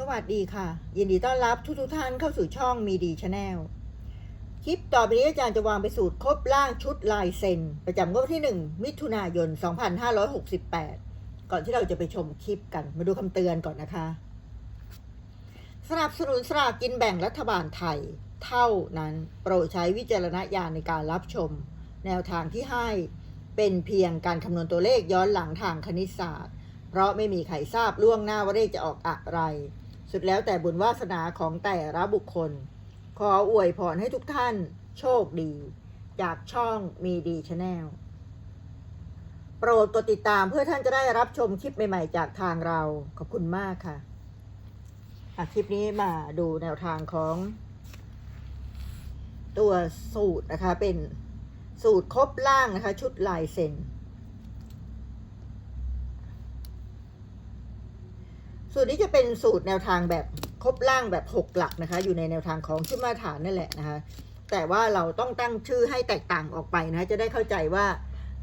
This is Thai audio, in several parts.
สวัสดีค่ะ ยินดีต้อนรับทุกทุกท่านเข้าสู่ช่องมีดีชาแนลคลิปต่อไปนี้อาจารย์จะวางไปสูตรครบร่างชุดลายเซ็น ประจำงวดวันที่ 1 มิถุนายน 2568 ก่อนที่เราจะไปชมคลิปกันมาดูคำเตือนก่อนนะคะ สนับสนุนสลากกินแบ่งรัฐบาลไทย เท่านั้นโปรดใช้วิจารณญาณในการรับชม แนวทางที่ให้เป็นเพียงการคำนวณตัวเลขย้อนหลังทางคณิตศาสตร์ เพราะไม่มีใครทราบล่วงหน้าว่าเลขจะออกอะไร สุดแล้วแต่บุญวาสนาของแต่ละบุคคล ขออวยพรให้ทุกท่านโชคดี จากช่องมีดีชาแนลโปรดกดติดตามเพื่อท่านจะได้รับชมคลิปใหม่ ๆ จากทางเรา ขอบคุณมากค่ะคลิปนี้มาดูแนวทางของ ตัวสูตรนะคะเป็นสูตรครบล่างนะคะ ชุดลายเซ็น สูตรนี้จะเป็นสูตรแนวทางแบบครบล่างแบบหกหลักนะคะ อยู่ในแนวทางของชุดมาตรฐานนั่นแหละนะคะ แต่ว่าเราต้องตั้งชื่อให้แตกต่างออกไปนะคะจะได้เข้าใจว่า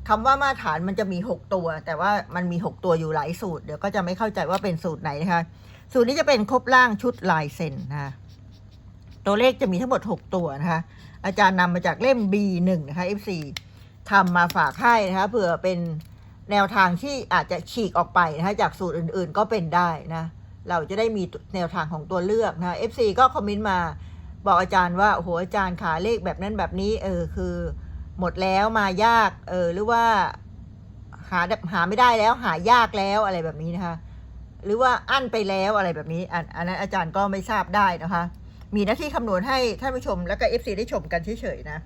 คำว่ามาตรฐานมันจะมีหกตัว แต่ว่ามันมีหกตัวอยู่หลายสูตร เดี๋ยวก็จะไม่เข้าใจว่าเป็นสูตรไหนนะคะ สูตรนี้จะเป็นครบล่างชุดลายเซ็นนะคะตัวเลขจะมีทั้งหมดหกตัวนะคะ อาจารย์นำมาจากเล่ม B1 นะคะ F4 ทำมาฝากให้นะคะเผื่อเป็น แนวทางที่อาจจะฉีกออกไปนะคะจากสูตรอื่นๆก็เป็นได้นะ เราจะได้มีแนวทางของตัวเลือกนะ FC ก็คอมเมนต์มาบอกอาจารย์ว่าโอ้โหอาจารย์ขาเลขแบบนั้นแบบนี้ เออคือ หมดแล้วมายาก เออหรือว่า หาหาไม่ได้แล้วหายากแล้วอะไรแบบนี้นะคะ หรือว่าอั้นไปแล้วอะไรแบบนี้อันอันนั้นอาจารย์ก็ไม่ทราบได้นะคะ มีหน้าที่คำนวณให้ท่านผู้ชมแล้วก็ FC ได้ชมกันเฉยๆนะ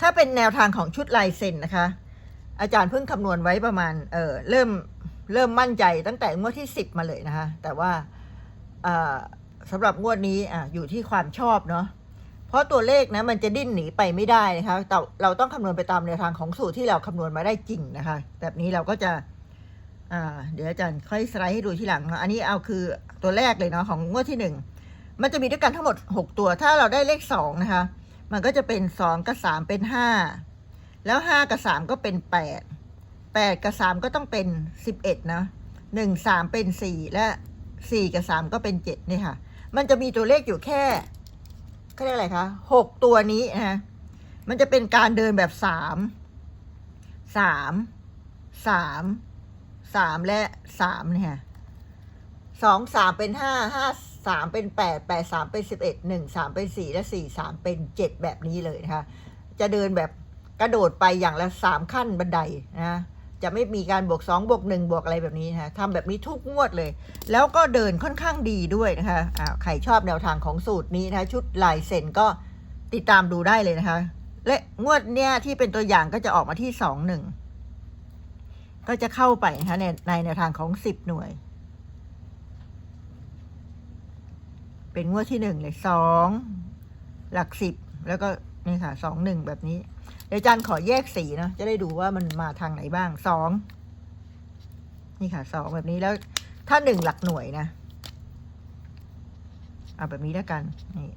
ถ้าเป็นแนวทางของชุดลายเซ็นนะคะ อาจารย์เพิ่งคำนวณไว้ประมาณ เออเริ่มเริ่มมั่นใจตั้งแต่งวดที่สิบมาเลยนะคะ แต่ว่าสำหรับงวดนี้อะอยู่ที่ความชอบเนาะเพราะตัวเลขนะมันจะดิ้นหนีไปไม่ได้นะคะแต่เราต้องคำนวณไปตามแนวทางของสูตรที่เราคำนวณมาได้จริงนะคะ แบบนี้เราก็จะเดี๋ยวอาจารย์ค่อยสไลด์ให้ดูทีหลังเนาะอันนี้เอาคือตัวแรกเลยเนาะของงวดที่หนึ่งมันจะมีด้วยกันทั้งหมดหกตัว ถ้าเราได้เลขสองนะคะ มันก็จะเป็นสองกับสามเป็นห้า แล้วห้ากับสามก็เป็นแปดแปดกับสามก็ต้องเป็นสิบเอ็ดนะหนึ่งสามเป็นสี่และสี่กับสามก็เป็นเจ็ดนี่ค่ะ มันจะมีตัวเลขอยู่แค่เขาเรียกอะไรคะหกตัวนี้นะมันจะเป็นการเดินแบบสามสามสามสามและสามเนี่ยสองสามเป็นห้าห้าสามเป็นแปดแปดสามเป็นสิบเอ็ดหนึ่งสามเป็นสี่และสี่สามเป็นเจ็ดแบบนี้เลยนะคะ จะเดินแบบ กระโดดไปอย่างละสามขั้นบันไดนะจะไม่มีการบวกสองบวกหนึ่งบวกอะไรแบบนี้นะคะทำแบบนี้ทุกงวดเลย แล้วก็เดินค่อนข้างดีด้วยนะคะอ่าใครชอบแนวทางของสูตรนี้นะะชุดลายเซ็นก็ติดตามดูได้เลยนะคะ และงวดเนี้ยที่เป็นตัวอย่างก็จะออกมาที่สองหนึ่งก็จะเข้าไปนะคะในในแนวทางของสิบหน่วย เป็นงวดที่หนึ่งเลยสองหลักสิบแล้วก็นี่ค่ะสองหนึ่งแบบนี้ ดี๋ยวอาจารย์ขอแยกสีนะ จะได้ดูว่ามันมาทางไหนบ้างสองนี่ค่ะสองแบบนี้แล้ว ถ้าหนึ่งหลักหน่วยนะเอาแบบนี้แล้วกันนี่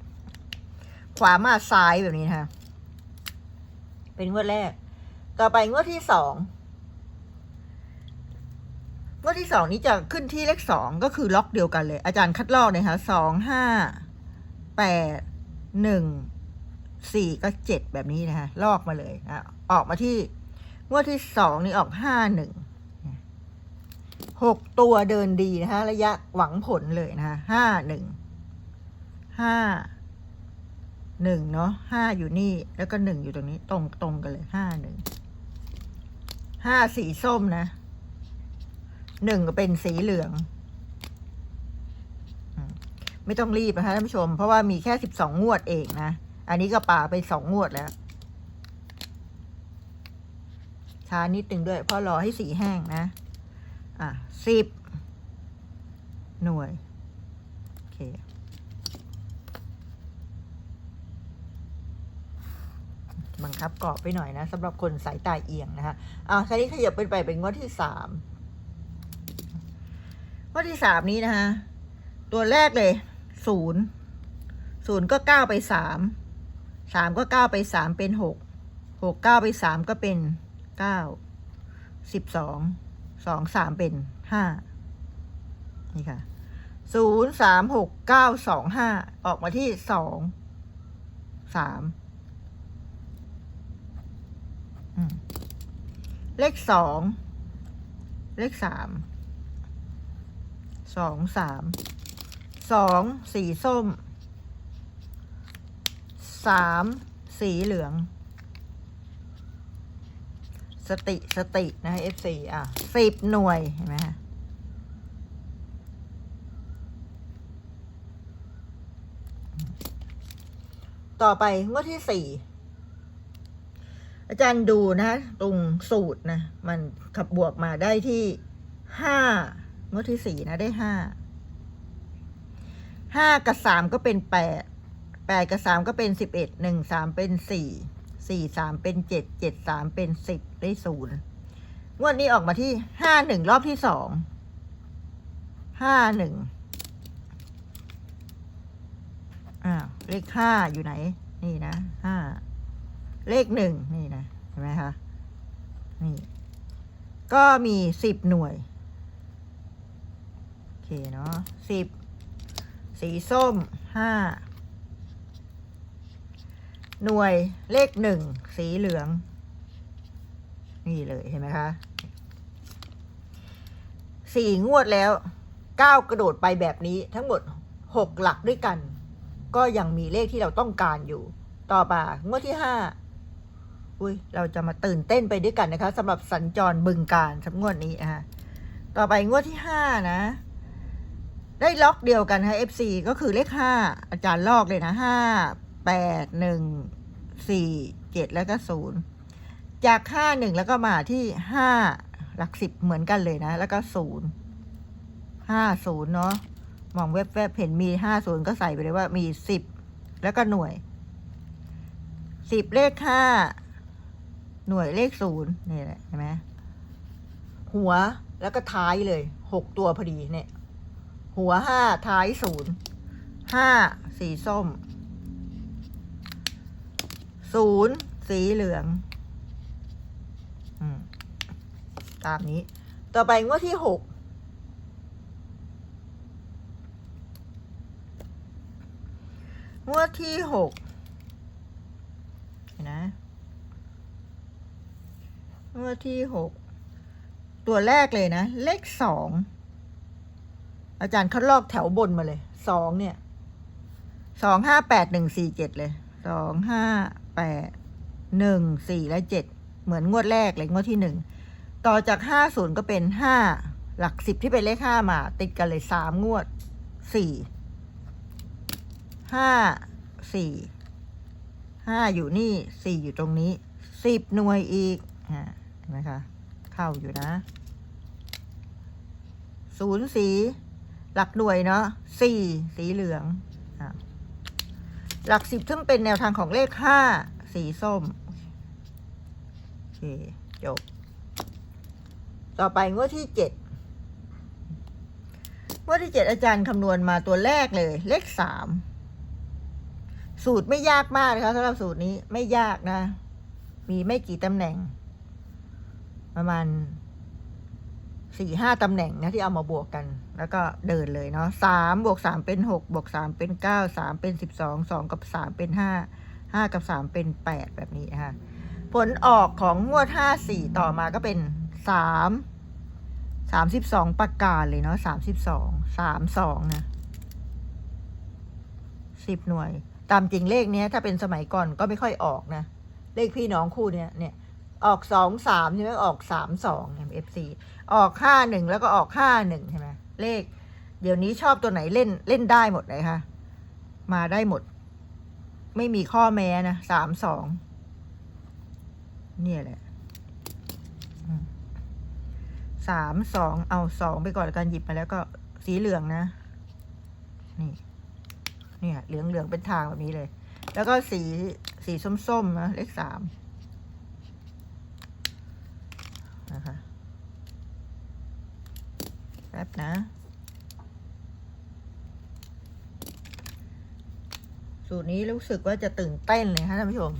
ขวามาซ้ายแบบนี้นะคะเป็นงวดแรก ต่อไปงวดที่สองงวดที่สองนี้จะขึ้นที่เลขสองก็คือล็อกเดียวกันเลย อาจารย์คัดลอกนะคะสองห้าแปดหนึ่ง สี่ก็เจ็ดแบบนี้นะคะลอกมาเลยอะออกมาที่งวดที่สองนี่ออกห้าหนึ่งหกตัวเดินดีนะคะระยะหวังผลเลยนะคะห้าหนึ่งห้าหนึ่งเนาะห้าอยู่นี่แล้วก็หนึ่งอยู่ตรงนี้ตรงตรงกันเลยห้าหนึ่งห้าสีส้มนะหนึ่งก็เป็นสีเหลือง ไม่ต้องรีบนะคะท่านผู้ชม เพราะว่ามีแค่สิบสองงวดเองนะ อันนี้ก็ป่าไปสองงวดแล้วช้านิดนึงด้วย เพราะรอให้สีแห้งนะ อะสิบหน่วย โอเค บังคับกรอบไปหน่อยนะสำหรับคนสายตาเอียงนะคะอะคราวนี้ขยับไปไปเป็นงวดที่สามงวดที่สามนี้นะคะ ตัวแรกเลยศูนย์ศูนย์ก็เก้าไปสาม สามก็เก้าไปสามเป็นหกหกเก้าไปสามก็เป็นเก้าสิบสองสองสามเป็นห้านี่ค่ะศูนย์สามหกเก้าสองห้าออกมาที่สองสามเลขสองเลขสามสองสามสองสีส้ม สามสีเหลือง สติสตินะ F4 อะสิบหน่วยเห็นไหมฮะต่อไปงวดที่สี่อาจารย์ดูนะ ตรงสูตรนะ มันขับบวกมาได้ที่ห้างวดที่สี่นะได้ห้าห้ากับสามก็เป็นแปด แปดกับสามก็เป็นสิบเอ็ดหนึ่งสามเป็นสี่สี่สามเป็นเจ็ดเจ็ดสามเป็นสิบได้ศูนย์งวดนี้ออกมาที่ห้าหนึ่งรอบที่สองห้าหนึ่งอ้าวเลขห้าอยู่ไหน นี่นะห้าเลขหนึ่งนี่นะเห็นไหมคะนี่ก็มีสิบหน่วย โอเคเนาะสิบสีส้มห้า หน่วยเลขหนึ่งสีเหลือง นี่เลยเห็นไหมคะสี่งวดแล้วก้าวกระโดดไปแบบนี้ทั้งหมดหกหลักด้วยกัน ก็ยังมีเลขที่เราต้องการอยู่ ต่อมางวดที่ห้าอุ้ยเราจะมาตื่นเต้นไปด้วยกันนะคะสำหรับสัญจรบึงการสำหรับงวดนี้นะคะต่อไปงวดที่ห้านะ ได้ล็อกเดียวกันค่ะ FC ก็คือเลขห้าอาจารย์ลอกเลยนะห้า แปดหนึ่งสี่เจ็ดแล้วก็ศูนย์จากห้าหนึ่งแล้วก็มาที่ห้าหลักสิบเหมือนกันเลยนะ แล้วก็ศูนย์ห้าศูนย์เนาะมองแวบๆเห็นมีห้าศูนย์ก็ใส่ไปเลยว่ามีสิบแล้วก็หน่วยสิบเลขห้าหน่วยเลขศูนย์นี่แหละเห็นไหมหัวแล้วก็ท้ายเลยหกตัวพอดีเนี่ย หัวห้าท้ายศูนย์ห้าสีส้ม ศูนย์สีเหลืองอตามนี้ ต่อไปงวดที่หกงวดที่หกเห็นนะงวดที่หกตัวแรกเลยนะ เลขสองอาจารย์เขาลอกแถวบนมาเลยสองเนี่ยสองห้าแปดหนึ่งสี่เจ็ดเลยสองห้า แปดหนึ่งสี่และเจ็ดเหมือนงวดแรกเลยงวดที่หนึ่งต่อจากห้าศูนย์ก็เป็นห้าหลักสิบที่เป็นเลขห้ามา ติดกันเลยสามงวดสี่ห้าสี่ห้าอยู่นี่สี่อยู่ตรงนี้สิบหน่วยอีกเห็นไหมคะ เข้าอยู่นะศูนย์สี หลักหน่วยเนาะสี่สีเหลืองอะ หลักสิบซึ่งเป็นแนวทางของเลขห้าสีส้ม โอเค จบ ต่อไปงวดที่เจ็ดงวดที่เจ็ดอาจารย์คำนวณมาตัวแรกเลย เลขสามสูตรไม่ยากมากนะคะสำหรับสูตรนี้ไม่ยากนะ มีไม่กี่ตำแหน่ง ประมาณ สี่ห้าตำแหน่งนะที่เอามาบวกกัน แล้วก็เดินเลยเนาะสามบวกสามเป็นหกบวกสามเป็นเก้าสามเป็นสิบสองสองกับสามเป็นห้าห้ากับสามเป็นแปดแบบนี้นะคะผลออกของงวดห้าสี่ต่อมาก็เป็นสามสามสิบสองประกาศเลยเนาะสามสิบสองสามสองนะสิบหน่วย ตามจริงเลขเนี้ย ถ้าเป็นสมัยก่อนก็ไม่ค่อยออกนะ เลขพี่น้องคู่เนี้ยเนี่ยออกสองสามใช่ไหมออกสามสองเอฟซี ออกห้าหนึ่งแล้วก็ออกห้าหนึ่งใช่ไหมเลข เดี๋ยวนี้ชอบตัวไหนเล่นเล่นได้หมดเลยค่ะ มาได้หมด ไม่มีข้อแม้นะสามสองเนี่ยแหละสามสองเอาสองไปก่อนกันหยิบมาแล้วก็สีเหลืองนะ นี่ เนี่ย เหลืองเหลืองเป็นทางแบบนี้เลย แล้วก็สีสีส้มๆนะเลขสามนะคะ ป๊บนะสูตรนี้รู้สึกว่าจะตื่นเต้นเลยค่ะท่านผู้ชม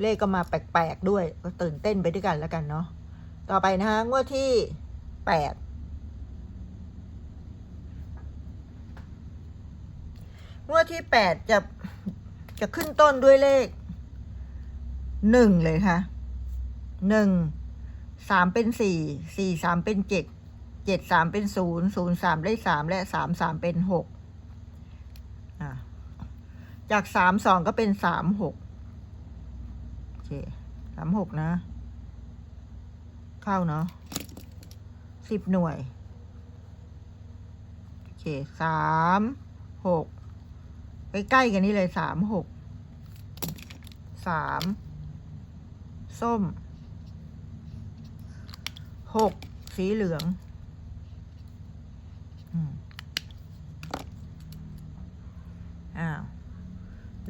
เลขก็มาแปลกๆด้วยก็ตื่นเต้นไปด้วยกันแล้วกันเนาะต่อไปนะคะงวดที่แปดงวดที่แปดจะจะขึ้นต้นด้วยเลขหนึ่งเลยค่ะหนึ่งสามเป็นสี่สี่สามเป็นเจ็ด เจ็ดสามเป็นศูนย์ศูนย์สามได้สามและสามสามเป็นหกจากสามสองก็เป็นสามหกโอเคสามหกนะ เข้าเนาะสิบหน่วย โอเคสามหกใกล้ๆกันนี่เลยสามหกสามส้มหกสีเหลืองอืมอ้าว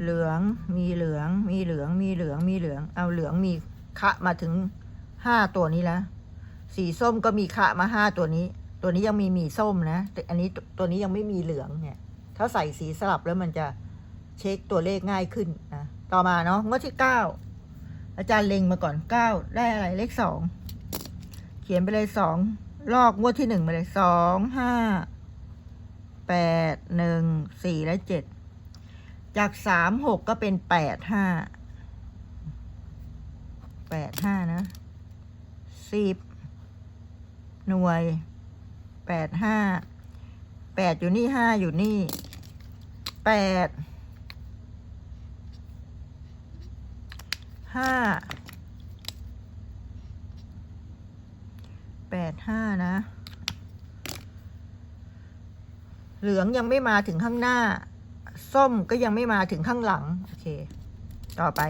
เหลือง มีเหลือง มีเหลือง มีเหลือง มีเหลือง เอาเหลืองมีคะมาถึงห้าตัวนี้แล้ว สีส้มก็มีคะมาห้าตัวนี้ ตัวนี้ยังมีมีส้มนะ แต่อันนี้ตตัวนี้ยังไม่มีเหลืองเนี่ย ถ้าใส่สีสลับแล้วมันจะเช็คตัวเลขง่ายขึ้นนะ ต่อมาเนาะงวดที่เก้าอาจารย์เล็งมาก่อนเก้าได้อะไรเลขสองเขียนไปเลยสองลอกงวดที่หนึ่งไปเลยสองห้าแปดหนึ่งสี่และเจ็ด จากสามหกก็เป็นแปดห้าแปดห้านะสิบหน่วยแปดห้าแปดอยู่นี่ห้าอยู่นี่แปดห้าแปดห้านะ เหลืองยังไม่มาถึงข้างหน้า ส้มก็ยังไม่มาถึงข้างหลัง โอเค ต่อไป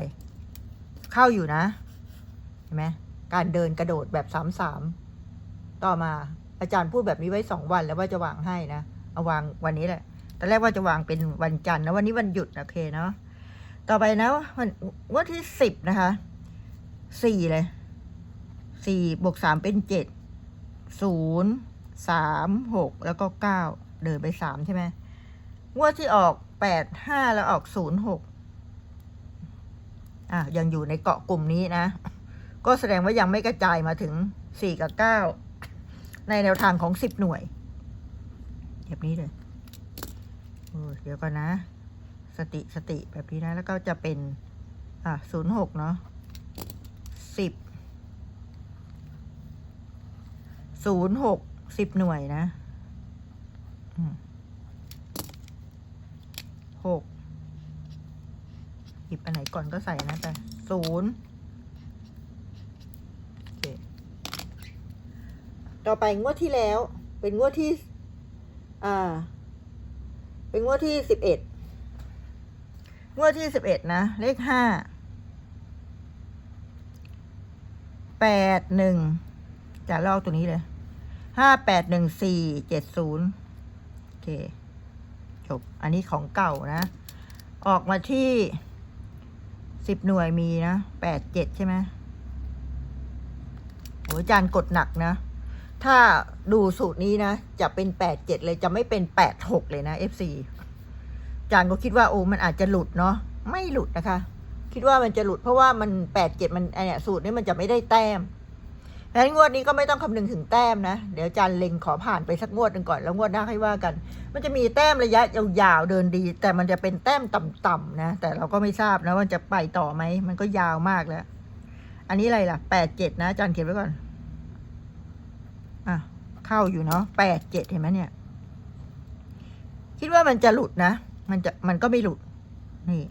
เข้าอยู่นะ เห็นไหมการเดินกระโดดแบบสามสามต่อมาอาจารย์พูดแบบนี้ไว้สองวันแล้วว่าจะวางให้นะ เอาวางวันนี้แหละตอนแรกว่าจะวางเป็นวันจันทร์นะวันนี้วันหยุดโอเคเนาะต่อไปนะวันวันที่สิบนะคะสี่เลยสี่บวกสามเป็นเจ็ดศูนย์สามหกแล้วก็เก้าเดินไปสามใช่ไหมงวดที่ออก แปดห้าแล้วออกศูนย์หกอะยังอยู่ในเกาะกลุ่มนี้นะ ก็แสดงว่ายังไม่กระจายมาถึงสี่กับเก้าในแนวทางของสิบหน่วย แบบนี้เลยเดี๋ยวก่อนนะ สติสติแบบนี้นะ แล้วก็จะเป็น อะศูนย์หกเนาะสิบศูนย์หกสิบหน่วยนะอืม หกหยิบอันไหนก่อนก็ใส่นะแต่ศูนย์โอเคต่อไปงวดที่แล้ว เป็นงวดที่ อ่า เป็นงวดที่สิบเอ็ดงวดที่สิบเอ็ดนะ เลขห้าแปดหนึ่งจะลอกตัวนี้เลยห้าแปดหนึ่งสี่เจ็ดศูนย์โอเค จบ อันนี้ของเก่านะ ออกมาที่สิบหน่วยมีนะแปดเจ็ดใช่ไหมโหจารย์กดหนักนะ ถ้าดูสูตรนี้นะ จะเป็นแปดเจ็ดเลยจะไม่เป็นแปดหกเลยนะ FC อาจารย์ก็คิดว่าโอ้มันอาจจะหลุดเนาะไม่หลุดนะคะ คิดว่ามันจะหลุดเพราะว่ามันแปดเจ็ดมันไอเนี่ยสูตรนี้มันจะไม่ได้แต้ม งั้นงวดนี้ก็ไม่ต้องคำนึงถึงแต้มนะ เดี๋ยวจารย์เล็งขอผ่านไปสักงวดหนึ่งก่อน แล้วงวดหน้าค่อยว่ากัน มันจะมีแต้มระยะยาวๆเดินดี แต่มันจะเป็นแต้มต่ำๆนะ แต่เราก็ไม่ทราบนะว่าจะไปต่อไหม มันก็ยาวมากแล้ว อันนี้อะไรล่ะแปดเจ็ดนะจารย์เขียนไว้ก่อน อะ เข้าอยู่เนาะแปดเจ็ดเห็นไหมเนี่ย คิดว่ามันจะหลุดนะ มันจะมันก็ไม่หลุด นี่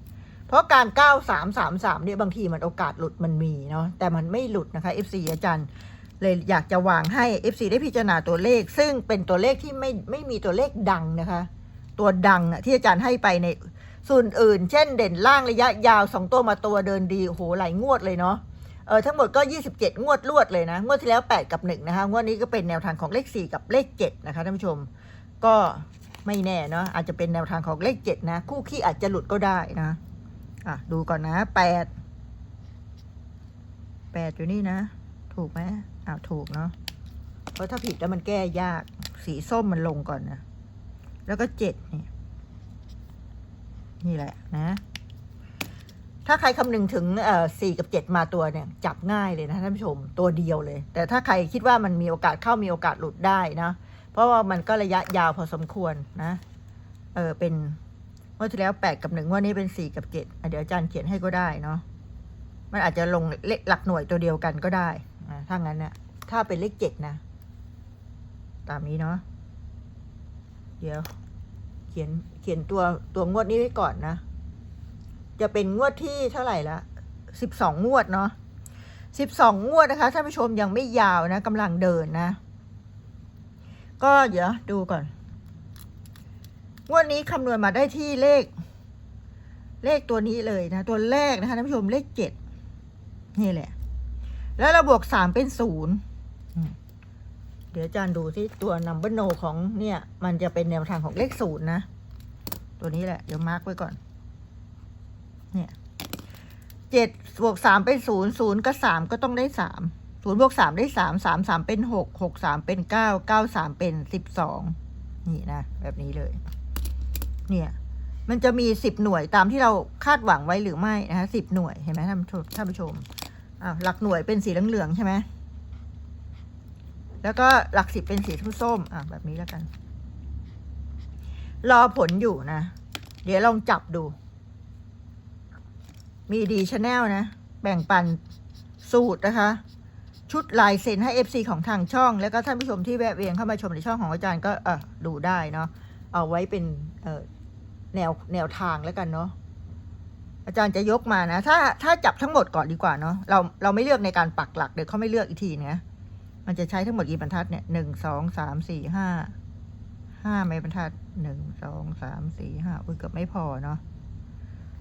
เพราะการก้าวสามสามสามเนี่ยบางทีมันโอกาสหลุดมันมีเนาะแต่มันไม่หลุดนะคะ FC อาจารย์ เลยอยากจะวางให้ FC ได้พิจารณาตัวเลข ซึ่งเป็นตัวเลขที่ไม่ไม่มีตัวเลขดังนะคะ ตัวดังอะที่อาจารย์ให้ไปในส่วนอื่น เช่นเด่นล่างระยะยาวสองตัวมาตัวเดินดีโอ้โหหลายงวดเลยเนาะเออทั้งหมดก็ 27 งวดรวดเลยนะ งวดที่แล้ว 8 กับ 1 นะคะ งวดนี้ก็เป็นแนวทางของเลข 4 กับเลข 7 นะคะท่านผู้ชม ก็ไม่แน่เนาะอาจจะเป็นแนวทางของเลข 7 นะ คู่ขี้อาจจะหลุดก็ได้นะ อะ ดูก่อนนะแปดแปดอยู่นี่นะ ถูกไหม อ้าวถูกเนาะเพราะถ้าผิดแล้วมันแก้ยาก สีส้มมันลงก่อนนะ แล้วก็เจ็ดนี่ นี่แหละนะ ถ้าใครคำนึงถึงสี่กับเจ็ดมาตัวเนี่ย จับง่ายเลยนะท่านผู้ชม ตัวเดียวเลย แต่ถ้าใครคิดว่ามันมีโอกาสเข้ามีโอกาสหลุดได้นะ เพราะว่ามันก็ระยะยาวพอสมควรนะ เออเป็นงวดที่แล้วแปดกับหนึ่งงวดนี้เป็นสี่กับเจ็ดเดี๋ยวอาจารย์เขียนให้ก็ได้เนาะ มันอาจจะลงเลขหลักหน่วยตัวเดียวกันก็ได้ะถ้างั้นเนี่ยถ้าเป็นเลขเจ็ดนะ ตามนี้เนาะ เดี๋ยว เขียนเขียนตัวตัวงวดนี้ไว้ก่อนนะ จะเป็นงวดที่เท่าไหร่ละสิบสองงวดเนาะสิบสองงวดนะคะท่านผู้ชมยังไม่ยาวนะกำลังเดินนะ ก็เดี๋ยวดูก่อน งวดนี้คำนวณมาได้ที่เลข เลขตัวนี้เลยนะ ตัวแรกนะคะท่านผู้ชมเลขเจ็ดนี่แหละ แล้วเราบวกสามเป็นศูนย์เดี๋ยวอาจารย์ดูที่ตัว number no ของเนี่ย มันจะเป็นแนวทางของเลขศูนย์นะ ตัวนี้แหละ เดี๋ยวมาร์กไว้ก่อน เนี่ยเจ็ดบวกสามเป็นศูนย์ศูนย์กับสามก็ต้องได้สามศูนย์บวกสามได้สามสามสามเป็นหกหกสามเป็นเก้าเก้าสามเป็นสิบสองนี่นะ แบบนี้เลย เนี่ย มันจะมีสิบหน่วยตามที่เราคาดหวังไว้หรือไม่นะคะสิบหน่วยเห็นไหมท่านผู้ชมท่านผู้ชม อ่าหลักหน่วยเป็นสีเหลืองๆใช่ไหมแล้วก็หลักสิบเป็นสีส้มๆอะแบบนี้แล้วกัน รอผลอยู่นะ เดี๋ยวลองจับดู มีดีชาแนลนะ แบ่งปันสูตรนะคะ ชุดลายเซ็นให้ FC ของทางช่อง แล้วก็ท่านผู้ชมที่แวะเวียนเข้ามาชมในช่องของอาจารย์ก็เออดูได้เนาะเอาไว้เป็นเออแนวแนวทางแล้วกันเนาะ อาจารย์จะยกมานะ ถ้าถ้าจับทั้งหมดก่อนดีกว่าเนาะเราเราไม่เลือกในการปักหลักเดี๋ยวเขาไม่เลือกอีกทีนะมันจะใช้ทั้งหมดกี่บรรทัดเนี่ยหนึ่งสองสามสี่ห้าห้าไม้บรรทัดหนึ่งสองสามสี่ห้าอุ้ยเกือบไม่พอเนาะ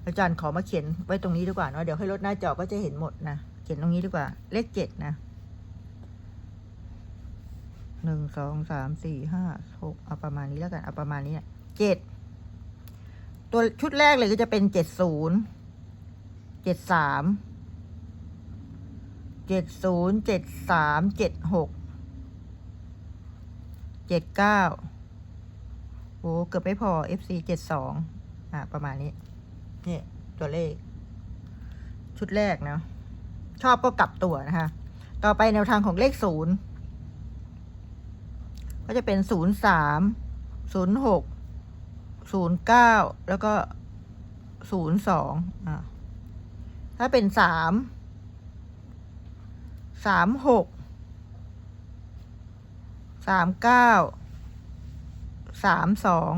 อาจารย์ขอมาเขียนไว้ตรงนี้ดีกว่าเนาะเดี๋ยวให้ลดหน้าจอก็จะเห็นหมดนะเขียนตรงนี้ดีกว่า เลขเจ็ดนะหนึ่งสองสามสี่ห้าหกเอาประมาณนี้แล้วกันเอาประมาณนี้เจ็ด ตัวชุดแรกเลยก็จะเป็นเจ็ดศูนย์เจ็ดสามเจ็ดศูนย์เจ็ดสามเจ็ดหกเจ็ดเก้าโอ้เกือบไม่พอ FC เจ็ดสองอะ ประมาณนี้ นี่ ตัวเลข ชุดแรกเนาะชอบก็กลับตัวนะคะ ต่อไปแนวทางของเลขศูนย์ก็จะเป็นศูนย์สามศูนย์หก ศูนย์เก้าแล้วก็ศูนย์สองอ่าถ้าเป็นสามสามหกสามเก้าสามสอง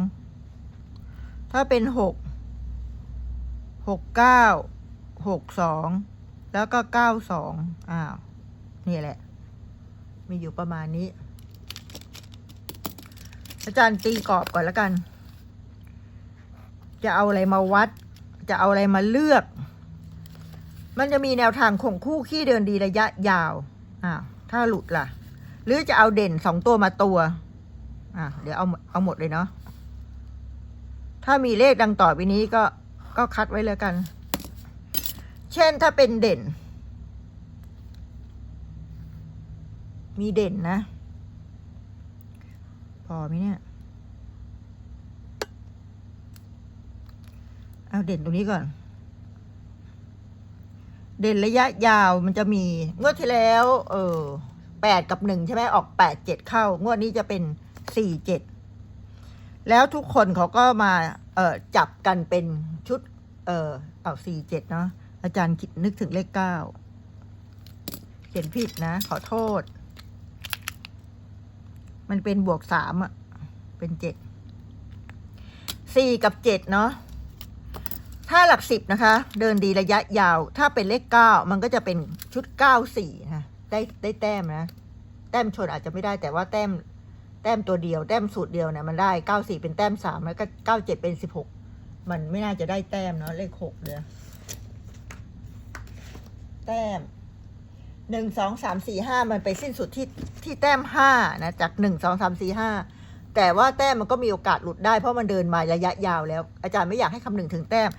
ถ้าเป็นหกหกเก้าหกสองแล้วก็เก้าสองอ้าวนี่แหละ มีอยู่ประมาณนี้ อาจารย์ตีกรอบก่อนแล้วกัน จะเอาอะไรมาวัด จะเอาอะไรมาเลือก มันจะมีแนวทางคงคู่ขี้เดินดีระยะยาวอ้าถ้าหลุดล่ะ หรือจะเอาเด่นสองตัวมาตัวอ่าเดี๋ยวเอาเอาหมดเลยเนาะถ้ามีเลขดังต่อไปนี้ก็ก็คัดไว้แล้วกัน เช่นถ้าเป็นเด่น มีเด่นนะ พอไหมเนี่ย เอาเด่นตรงนี้ก่อน เด่นระยะยาวมันจะมีงวดที่แล้ว เออแปดกับหนึ่งใช่ไหมออกแปดเจ็ดเข้างวดนี้จะเป็นสี่เจ็ดแล้วทุกคนเขาก็มา เออจับกันเป็นชุด เออเอาสี่เจ็ดเนาะอาจารย์คิดนึกถึงเลขเก้าเขียนผิดนะ ขอโทษ มันเป็นบวกสามอะเป็นเจ็ดสี่กับเจ็ดเนาะ ถ้าหลักสิบนะคะ เดินดีระยะยาว ถ้าเป็นเลขเก้ามันก็จะเป็นชุดเก้าสี่นะได้ได้แต้มนะ แต้มชนอาจจะไม่ได้แต่ว่าแต้มแต้มตัวเดียว แต้มสูตรเดียวเนี่ยมันได้เก้าสี่เป็นแต้มสามแล้วก็เก้าเจ็ดเป็นสิบหกมันไม่น่าจะได้แต้มเนาะเลขหกเลยแต้มหนึ่งสองสามสี่ห้ามันไปสิ้นสุดที่ที่แต้มห้านะ จากหนึ่งสองสามสี่ห้า แต่ว่าแต้มมันก็มีโอกาสหลุดได้เพราะมันเดินมาระยะยาวแล้ว อาจารย์ไม่อยากให้คำนึงถึงแต้ม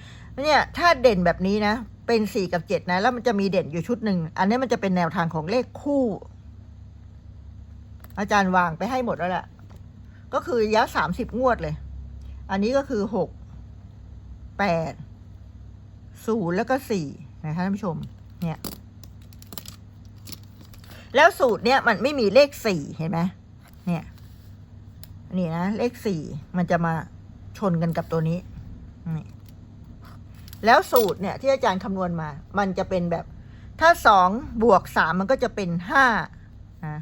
เนี่ยถ้าเด่นแบบนี้นะ เป็นสี่กับเจ็ดนะ แล้วมันจะมีเด่นอยู่ชุดหนึ่ง อันนี้มันจะเป็นแนวทางของเลขคู่ อาจารย์วางไปให้หมดแล้วแหละก็คือระยะสามสิบงวดเลย อันนี้ก็คือหกแปดศูนย์แล้วก็สี่นะคะท่านผู้ชม เนี่ย แล้วสูตรเนี่ยมันไม่มีเลขสี่เห็นไหมเนี่ย นี่นะ เลขสี่มันจะมาชนกันกับตัวนี้นี่แล้วสูตรเนี่ยที่อาจารย์คำนวณมา มันจะเป็นแบบ ถ้าสองบวกสามมันก็จะเป็นห้านะ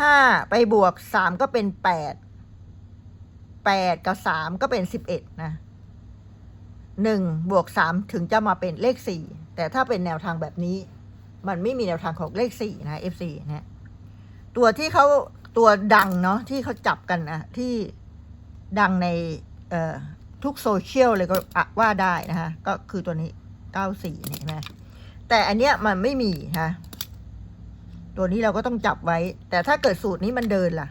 ห้าไปบวกสามก็เป็นแปดแปดกับสามก็เป็นสิบเอ็ดนะหนึ่งบวกสามถึงจะมาเป็นเลขสี่แต่ถ้าเป็นแนวทางแบบนี้ มันไม่มีแนวทางของเลขสี่นะ F4 นี่ยตัวที่เขา ตัวดังเนาะที่เขาจับกันนะที่ดังในเอ่อทุกโซเชียลเลยก็อะว่าได้นะคะก็คือตัวนี้ 94เนี่ยเห็นไหมแต่อันเนี้ยมันไม่มีนะตัวนี้เราก็ต้องจับไว้ แต่ถ้าเกิดสูตรนี้มันเดินล่ะ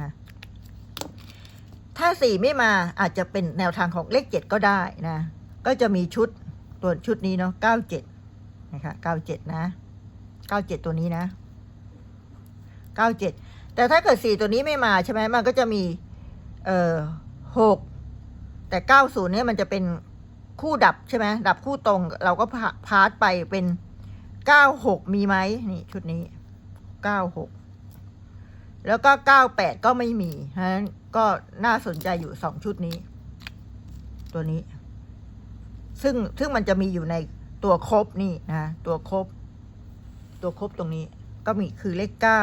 นะถ้าสี่ไม่มาอาจจะเป็นแนวทางของเลขเจ็ดก็ได้นะ ก็จะมีชุดตัวชุดนี้เนาะ97นะคะ97นะ97ตัวนี้นะ 97แต่ถ้าเกิด4ตัวนี้ไม่มาใช่ไหมมันก็จะมี เอ่อ6แต่90เนี่ยมันจะเป็นคู่ดับใช่ไหมดับคู่ตรง เราก็พาร์ทไปเป็น96มีไหมนี่ชุดนี้96แล้วก็98ก็ไม่มีเพราะฉะนั้นก็น่าสนใจอยู่2ชุดนี้ ตัวนี้ ซึ่งซึ่งมันจะมีอยู่ในตัวครบนี่นะตัวครบ ตัวครบตรงนี้ ก็มีคือเลขเก้า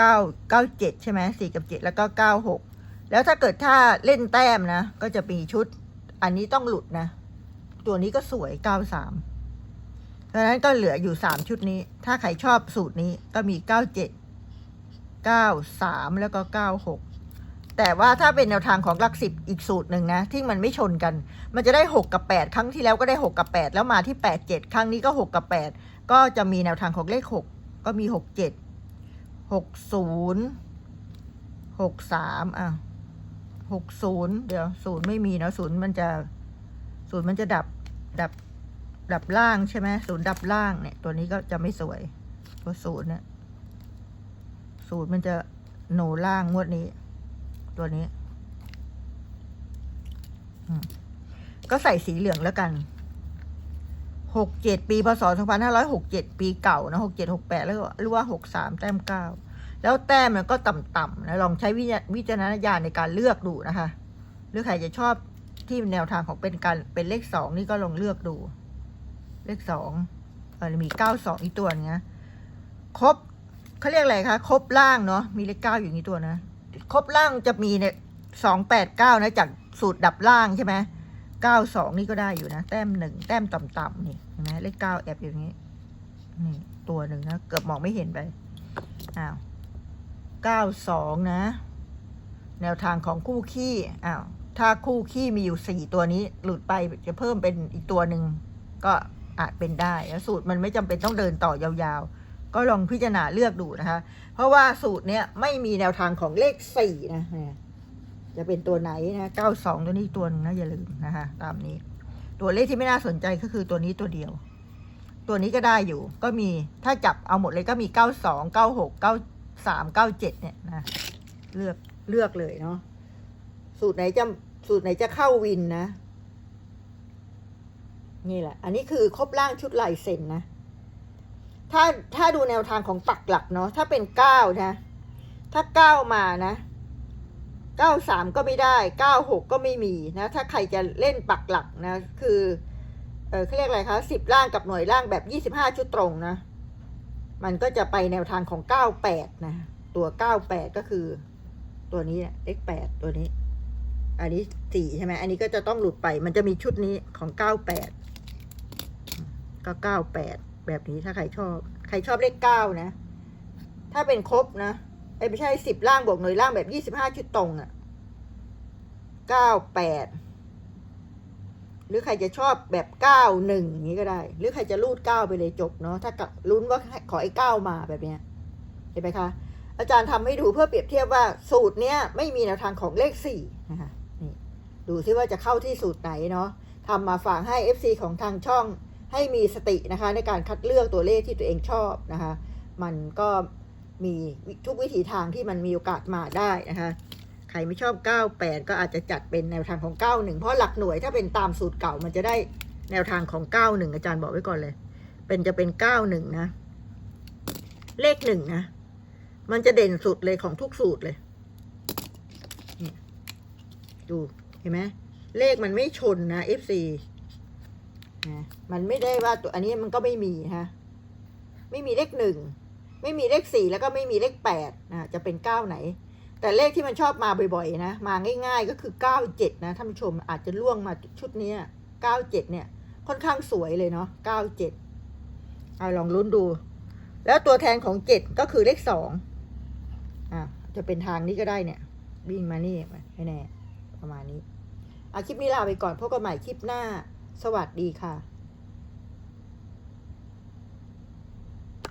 เก้าเก้าเจ็ดใช่ไหมสี่กับเจ็ดแล้วก็เก้าหกแล้วถ้าเกิดถ้าเล่นแต้มนะ ก็จะมีชุด อันนี้ต้องหลุดนะ ตัวนี้ก็สวยเก้าสามดังนั้นก็เหลืออยู่สามชุดนี้ ถ้าใครชอบสูตรนี้ก็มีเก้าเจ็ดเก้าสามแล้วก็เก้าหกแต่ว่าถ้าเป็นแนวทางของหลักสิบอีกสูตรหนึ่งนะ ที่มันไม่ชนกัน มันจะได้หกกับแปดครั้งที่แล้วก็ได้หกกับแปดแล้วมาที่แปดเจ็ดครั้งนี้ก็หกกับแปดก็จะมีแนวทางของเลขหกก็มีหกเจ็ด หกศูนย์หกสามอะหกศูนย์เดี๋ยวศูนย์ไม่มีนะศูนย์มันจะศูนย์มันจะดับดับดับล่างใช่ไหมศูนย์ดับล่างเนี่ย ตัวนี้ก็จะไม่สวย ตัวศูนย์เนี่ยศูนย์มันจะโหนล่างงวดนี้ ตัวนี้ก็ใส่สีเหลืองแล้วกัน หกเจ็ดปีพศสองพันห้าร้อยหกเจ็ดปีเก่านะหกเจ็ดหกแปดแล้วก็หรือว่าหกสามแต้มเก้าแล้วแต้มมันก็ต่ำๆนะลองใช้วิจวิจารณญาณในการเลือกดูนะคะ หรือใครจะชอบที่แนวทางของเป็นการเป็นเลขสองนี่ก็ลองเลือกดู เลขสองเออมีเก้าสองอีกตัวนึงนะครบเขาเรียกอะไรคะครบล่างเนาะมีเลขเก้าอยู่ในตัวนะครบล่างจะมีเนี่ยสองแปดเก้านะจากสูตรดับล่างใช่ไหม เก้าสองนี่ก็ได้อยู่นะ แต้มหนึ่งแต้มต่ำๆนี่เห็นไหมเลขเก้าแอบอยู่างนี้นี่ตัวหนึ่งนะ เกือบมองไม่เห็นไปอ้าวเก้าสองนะ แนวทางของคู่ขี้อ้าวถ้าคู่ขี้มีอยู่สี่ตัวนี้ หลุดไปจะเพิ่มเป็นอีกตัวหนึ่งก็อาจเป็นได้แล้วสูตรมันไม่จำเป็นต้องเดินต่อยาวๆ ก็ลองพิจารณาเลือกดูนะคะ เพราะว่าสูตรเนี้ยไม่มีแนวทางของเลขสี่นะเนี่ย จะเป็นตัวไหนนะเก้าสองตัวนี้ตัวหนึงนะอย่าลืมนะคะตามนี้ ตัวเลขที่ไม่น่าสนใจก็คือตัวนี้ตัวเดียว ตัวนี้ก็ได้อยู่ ก็มีถ้าจับเอาหมดเลยก็มีเก้าสองเก้าหกเก้าสามเก้าเจ็ดเนี่ยนะเลือกเลือกเลยเนาะสูตรไหนจะสูตรไหนจะเข้าวินนะ นี่แหละ อันนี้คือครบร่างชุดลายเซ็นนะ ถ้าถ้าดูแนวทางของปักหลักเนาะถ้าเป็นเก้านะ ถ้าเก้ามานะ เก้าสามก็ไม่ได้เก้าหกก็ไม่มีนะ ถ้าใครจะเล่นปักหลักนะ คือ เออเขาเรียกอะไรคะสิบล่างกับหน่วยล่างแบบยี่สิบห้าชุดตรงนะ มันก็จะไปแนวทางของเก้าแปดนะ ตัวเก้าแปดก็คือ ตัวนี้เลขแปดตัวนี้ อันนี้สี่ใช่ไหม อันนี้ก็จะต้องหลุดไป มันจะมีชุดนี้ของเก้าแปดก็เก้าแปดแบบนี้ถ้าใครชอบ ใครชอบเลขเก้านะ ถ้าเป็นครบนะ ไอ้ไม่ใช่สิบล่างบวกหน่วยล่างแบบยี่สิบห้าชุดตรงอะ่ะเก้าแปดหรือใครจะชอบแบบเก้าหนึ่งนี้ก็ได้ หรือใครจะรูดเก้าไปเลยจบเนาะถ้ากับลุ้นว่าขอไอ้เก้ามาแบบเนี้ยเห็นไหมคะ อาจารย์ทำให้ดูเพื่อเปรียบเทียบว่าสูตรเนี้ยไม่มีแนวทางของเลขสี่นะคะนี่ดูซิว่าจะเข้าที่สูตรไหนเนาะทำมาฝากให้ FC ของทางช่องให้มีสตินะคะ ในการคัดเลือกตัวเลขที่ตัวเองชอบนะคะ มันก็ มีทุกวิถีทางที่มันมีโอกาสมาได้นะคะ ใครไม่ชอบ 98 ก็อาจจะจัดเป็นแนวทางของ 91 เพราะหลักหน่วยถ้าเป็นตามสูตรเก่ามันจะได้แนวทางของ 91 อาจารย์บอกไว้ก่อนเลย เป็นจะเป็น 91 นะ เลขหนึ่งนะ มันจะเด่นสุดเลยของทุกสูตรเลยดูเห็นไหมเลขมันไม่ชนนะ FC นะมันไม่ได้ว่าตัวอันนี้มันก็ไม่มีนะไม่มีเลขหนึ่ง ไม่มีเลขสี่แล้วก็ไม่มีเลขแปดนะจะเป็นเก้าไหน แต่เลขที่มันชอบมาบ่อยๆนะมาง่ายๆก็คือเก้าเจ็ดนะท่านผู้ชมอาจจะล่วงมาชุดนี้เก้าเจ็ดเนี่ยค่อนข้างสวยเลยเนาะเก้าเจ็ดเอาลองลุ้นดู แล้วตัวแทนของเจ็ดก็คือเลขสองอะจะเป็นทางนี้ก็ได้เนี่ยวิ่งมานี่ให้แน่ประมาณนี้อาคลิปนี้ลาไปก่อนพบกันใหม่คลิปหน้า สวัสดีค่ะ